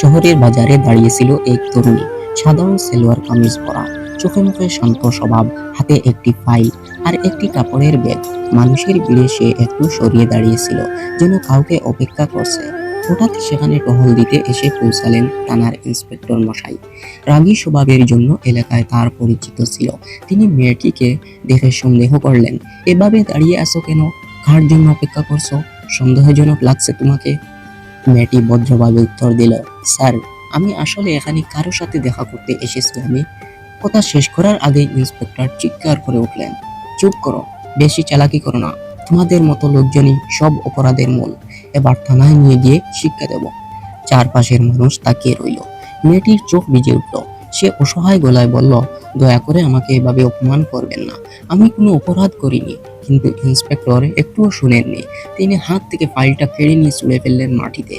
শহরের বাজারে দাঁড়িয়েছিল এক তরুণী। সাধারণ সেলোয়ার কামিজ পরা, চোখে মুখে শান্ত স্বভাব, হাতে একটি ফাইল আর একটি কাপড়ের ব্যাগ। মানুষের ভিড়ে সে একটু সরিয়ে দাঁড়িয়েছিল, যেন কাউকে অপেক্ষা করছে। হঠাৎ সেখানে টহল দিতে এসে পৌঁছালেন থানার ইন্সপেক্টর মশাই। রাগী স্বভাবের জন্য এলাকায় তার পরিচিত ছিল। তিনি মেয়েটিকে দেখে সন্দেহ করলেন, এভাবে দাঁড়িয়ে আছো কেন? কার জন্য অপেক্ষা করছ? সন্দেহজনক লাগছে তোমাকে। মেয়েটি ভদ্রভাবে উত্তর দিল, স্যার, আমি আসলে এখানে কারও সাথে দেখা করতে এসেছি। আমি কথা শেষ করার আগে ইন্সপেক্টর চিৎকার করে উঠলেন, চুপ করো, বেশি চালাকি করো না। তোমাদের মতো লোকজনই সব অপরাধের মূল। এবার থানায় নিয়ে গিয়ে শিক্ষা দেব। চারপাশের মানুষ তাকিয়ে রইল। মেয়েটির চোখ ভিজে উঠল। সে অসহায় গলায় বলল, দয়া করে আমাকে এভাবে অপমান করবেন না। আমি কোনো অপরাধ করিনি। কিন্তু ইন্সপেক্টর একটুও শুনেননি। তিনি হাত থেকে ফাইলটা কেড়ে নিয়ে ছুঁড়ে ফেললেন মাটিতে।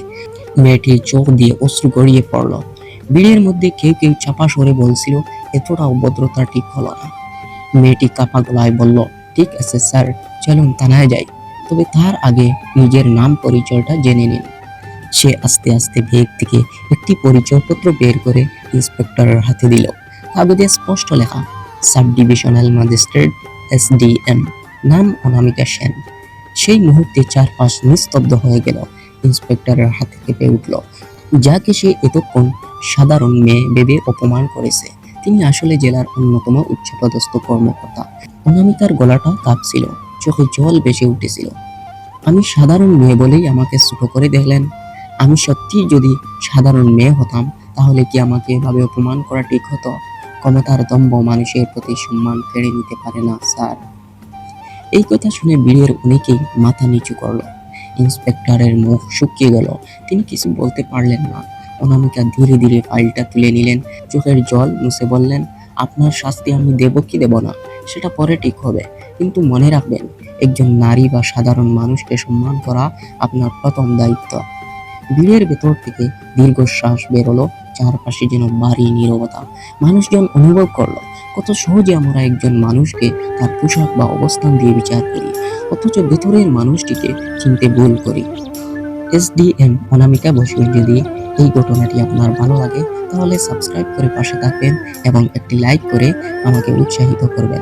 মেয়েটির চোখ দিয়ে অশ্রু গড়িয়ে পড়ল। ভিড়ের মধ্যে কেউ কেউ চাপা সরে বলছিল এতটা অভদ্রতা ঠিক হলো না। মেয়েটি কাপা গলায় বলল, ঠিক আছে স্যার, চলুন থানায় যাই। তবে তার আগে নিজের নাম পরিচয়টা জেনে নিন। সে আস্তে আস্তে ব্যাগ থেকে একটি পরিচয়পত্র বের করে ইন্সপেক্টরের হাতে দিল। কাগজে স্পষ্ট লেখা সাব ডিভিশনাল ম্যাজিস্ট্রেট, এসডিএম। নাম অনামিকা সেন। সেই মুহূর্তে চারপাশ নিস্তব্ধ হয়ে গেল। ইন্সপেক্টরের হাতে কেঁপে উঠল। যাকে সে এতক্ষণ সাধারণ মেয়ে ভেবে অপমান করেছে, তিনি আসলে জেলার অন্যতম উচ্চপদস্থ কর্মকর্তা। অনামিকার গলাটা কাঁপছিল, চোখে জল ভেসে উঠেছিল। আমি সাধারণ মেয়ে বলেই আমাকে ছোট করে দেখলেন। আমি সত্যি যদি সাধারণ মেয়ে হতাম, তাহলে কি আমাকে এভাবে অপমান করা ঠিক হতো? ক্ষমতার দম্ভ মানুষের প্রতি সম্মান কেড়ে নিতে পারে না, স্যার। এই কথা শুনে বীরের অনেকেই মাথা নিচু করল। ইন্সপেক্টরের মুখ শুকিয়ে গেল। তিনি কিছু বলতে পারলেন না। অনামিকা ধীরে ধীরে ফাইলটা তুলে নিলেন। চোখের জল মুছে বললেন, আপনার শাস্তি আমি দেব কি দেব না, সেটা পরে ঠিক হবে। কিন্তু মনে রাখবেন, একজন নারী বা সাধারণ মানুষকে সম্মান করা আপনার প্রথম দায়িত্ব। ভিড়ের ভেতর থেকে দীর্ঘশ্বাস বেরোলো। চারপাশে যেন বাড়ি নীরবতা। মানুষজন অনুভব করল কত সহজে আমরা একজন মানুষকে তার পোশাক বা অবস্থান দিয়ে বিচার করি, অথচ ভেতরের মানুষটিকে চিনতে ভুল করি। এস ডি এম অনামিকা বসুর যদি এই ঘটনাটি আপনার ভালো লাগে, তাহলে সাবস্ক্রাইব করে পাশে থাকবেন এবং একটি লাইক করে আমাকে উৎসাহিত করবেন।